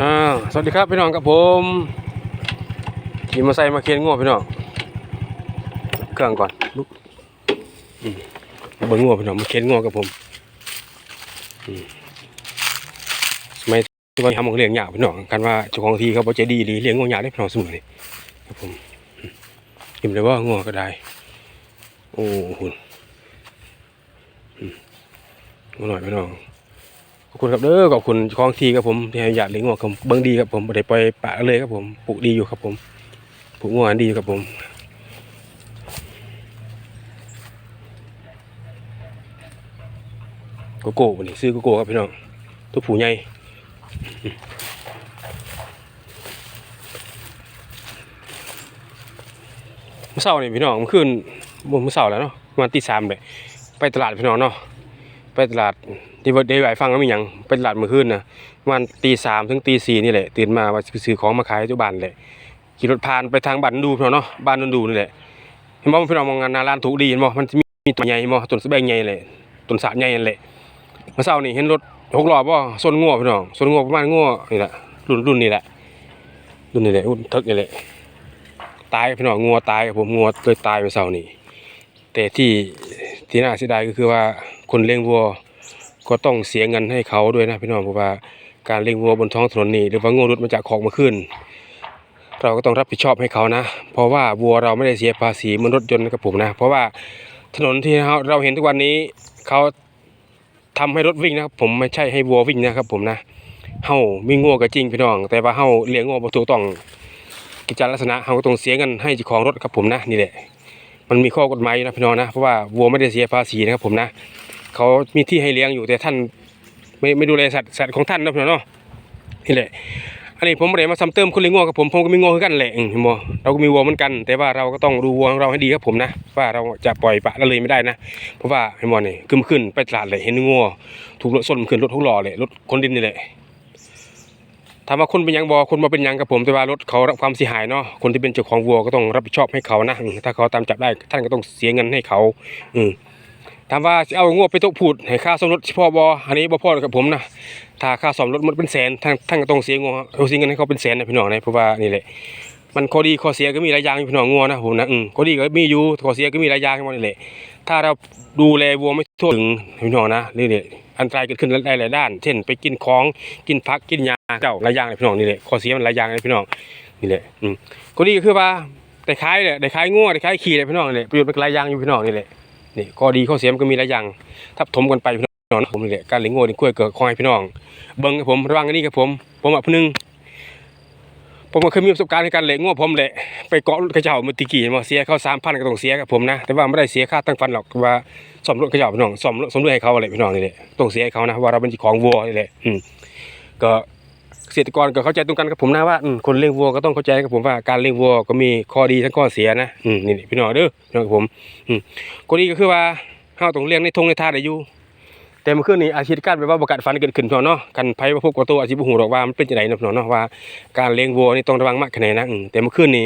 อ่าสวัสดีครับพี่น้องกับผมขี่มอเตอร์ไซค์มาเคียนง่วพี่น้องเครื่องก่อนลุกเบิ่งง่วพี่น้องมาเคียนง่วกับผมสมัยที่ว่าทำของเลี้ยงหยาพี่น้องกันว่าเจ้าของที่เขาบอกใจดีหรือเลี้ยงง่วหยาได้พี่น้องเสมอนี่ครับผมอืมเห็นเลยว่าง่วก็ได้ โอ้โหอืมง่วหน่อยพี่น้อง ขอบคุณครับเด้อขอบคุณเจ้าของทีครับผมที่ให้อยากเลี้ยงงัวครับเบิ่งดีครับผมบ่ได้ปล่อยปะเลยครับผมปลูกดีอยู่ครับผมปลูกงัวดีอยู่ครับผมโกโก้วันนี้ซื้อโกโก้ครับพี่น้องตัวผูใหญ่เมื่อเช้านี่พี่น้องมื่อคืนบ่เมื่อเช้าแล้วเนาะประมาณตีสามเลยไปตลาดพี่น้องเนาะไปตลาด ที่ว่าได้ไหวฟังแล้วมีหยังไปตลาดเมื่อคืนนะประมันตีสามถึงตีสี่นี่แหละตื่นมาว่าซื้อของมาขายที่บ้านแหละขี่รถผ่านไปทางบ้านดูพี่องเนาะบ้านนนดูนี่แหละเห็นบ่พี่น้องมองงานนาร้านถูกดีเห็นบ่มันจะมีต้นใหญ่เห็นบ่ต้นสะแบงใหญ่เลยต้นสาใหญ่นั่นแหละเมื่อเช้านี่เห็นรถหกล้อบ่ส้นงัวพี่น้องส้นงัวประมาณงัวนี่แหละรุ่นรุ่นนี่แหละรุ่นนี่แหละรุ่นเทึกนี่แหละตายพี่น้องงัวตายผมงัวเลยตายเมื่อเช้านี่แต่ที่ที่น่าเสียดายก็คือว่าคนเลี้ยงวัว ก็ต้องเสียเงินให้เขาด้วยนะพี่น้องเพราะว่าการเลี้ยงวัวบนท้องถนนนี่หรือว่างัวรุดมาจากคอกมาขึ้น เราก็ต้องรับผิดชอบให้เขานะ เพราะว่าวัวเราไม่ได้เสียภาษีเหมือนรถยนต์นะครับผมนะ เพราะว่าถนนที่เราเห็นทุกวันนี้เขาทำให้รถวิ่งนะครับผมไม่ใช่ให้วัววิ่งนะครับผมนะเฮามีงัวก็จริงพี่น้อง แต่ว่าเฮาเลี้ยงงัวบ่ถูกต้องกิจลักษณะเฮาก็ต้องเสียเงินให้เจ้าของรถครับผมนะนี่แหละมันมีข้อกฎหมายอยู่นะพี่น้องนะเพราะว่าวัวไม่ได้เสียภาษีนะครับผมนะ เขามีที่ให้เลี้ยงอยู่แต่ท่าน ไม่ไม่ดูแลสัตว์สัตว์ของท่านนะพี่องเนาะนี่แหละอันนี้ผมไม่ได้มาซ้ำเติมคนเลี้ยงวัวกับผมผมก็มีงัวคือกันแหละเห็นบ่เราก็มีวัวเหมือนกัน แต่ว่าเราก็ต้องดูวัวของเราให้ดีครับผมนะว่าเราจะปล่อยปะละเลยไม่ได้นะเพราะว่าเห็นบ่นี่ขึ้นขึ้นไปตลาดเลยเห็นงัวถูกรถส้นขึ้นรถทุกล้อเลยรถคนดินนี่แหละถามว่าคนเป็นยังบ่คนมาเป็นยังกับผมแต่ว่ารถเขารับความเสียหายเนาะคนที่เป็นเจ้าของวัวก็ต้องรับผิดชอบให้เขานะถ้าเขาตามจับได้ท่านก็ต้องเสียเงินให้เขา อืม ถามว่าเอางวไปตกพูดให้ค่าซ่อมรถสิพ่อบออันนี้บ่พ่อกับผมนะถ้าค่าซ่อมรถมันเป็นแสนท่านท่านก็ต้องเสียงวเอาเสียเงินให้เขาเป็นแสนนะพี่น้องนะเพราะว่านี่แหละมันข้อดีข้อเสียก็มีหลายอย่างพี่น้องงัวนะผมนะอืมข้อดีก็มีอยู่ข้อเสียก็มีหลายอย่างทั้งหมดนี่แหละถ้าเราดูแลวัวไม่ทั่วถึงพี่น้องนะนี่แหละอันตรายเกิดขึ้นได้หลายด้าน เช่น ไปกินของกินพักกินยาเจ้าหลายอย่างเลยพี่น้องนี่แหละข้อเสียมันหลายอย่างเลยพี่น้องนี่แหละอืมข้อดีก็คือว่าได้ขายเลยได้ขายงัวได้ขายขี่เลยพี่น้องนี่แหละประโยชน์มันหลายอย่างอยู่พี่น้องนี่แหละ นี่ข้อดีข้อเสียมันก็มีหลายอย่างทับถมกันไปพี่น้องผมนี่แหละการเลี้ยงงัวนี่กล้วยเกิดคอยพี่น้องเบิ้งกับผมระวังอันนี้กับผม ผมอะพนึงผมก็เคยมีประสบการณ์ในการเลี้ยงงัวผมแหละไปเกาะกระเจ้าเมื่อตะกี้มาเสียเขาสามพันก็ต้องเสียกับผมนะ แต่ว่าไม่ได้เสียค่าตั้งฟันหรอกว่าซ่อมรถกระเจ้าพี่น้องซ่อมรถซ่อมรือให้เขาอะไรพี่น้องนี่แหละต้องเสียให้เขานะว่าเราเป็นเจ้าของวัวนี่แหละอืมก็ เกษตรกรก็เข้าใจตรงกันกับผมนะว่าคนเลี้ยงวัวก็ต้องเข้าใจกับผมว่าการเลี้ยงวัวก็มีข้อดีทั้งข้อเสียนะนี่พี่น้องเด้อพี่น้องผมก็ดีก็คือว่าเฮาต้องเลี้ยงในทงในท่าได้อยู่แต่เมื่อคืนนี้อาชีพการแบบว่าประกาศฟันเกิดขึ้นพอเนาะกันไผมาพบกับตัวอาชีพบ่ฮู้หรอกว่ามันเป็นจังไดเนาะพี่น้องเนาะว่าการเลี้ยงวัวนี่ต้องระวังมากแค่ไหนนะแต่เมื่อคืนนี้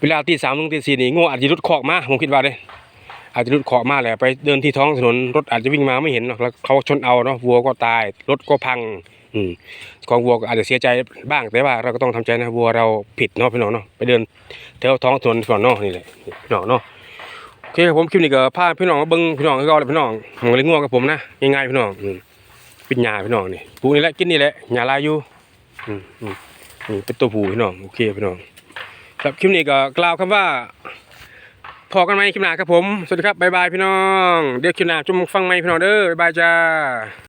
เวลาตี3ถึงตี4นี่งูอาจจะหลุดคอกมาผมคิดว่าเด้ อาจจะหลุดคอกมาแหละไปเดินที่ท้องถนนรถอาจจะวิ่งมาไม่เห็นเนาะแล้วเขาชนเอาเนาะวัวก็ตาย รถก็พัง อืมของวัวก็อาจจะเสียใจบ้างแต่ว่าเราก็ต้องทำใจนะวัวเราผิดเนาะพี่น้องเนาะไปเดินแถวท้องถนนพี่น้องเนาะนี่แหละพี่น้องเนาะโอเคผมคลิปนี้ก็พาพี่น้องมาเบิ้งพี่น้องก็เลยพี่น้องหงเลยง่วงกับผมนะง่ายๆพี่น้องอืมเป็นหญ้าพี่น้องนี่ปูนี่แหละกินนี่แหละหญ้าลายอยู่อืมอืมนี่เป็นตัวผูพี่น้องโอเคพี่น้องครับคลิปนี้ก็กล่าวคำว่า พอกันไหมคลิปหน้าครับผม สวัสดีครับ บ๊ายบายพี่น้อง เดี๋ยวคลิปหน้าจุ่มฟังไหมพี่น้องเด้อ บ๊ายบายจ้า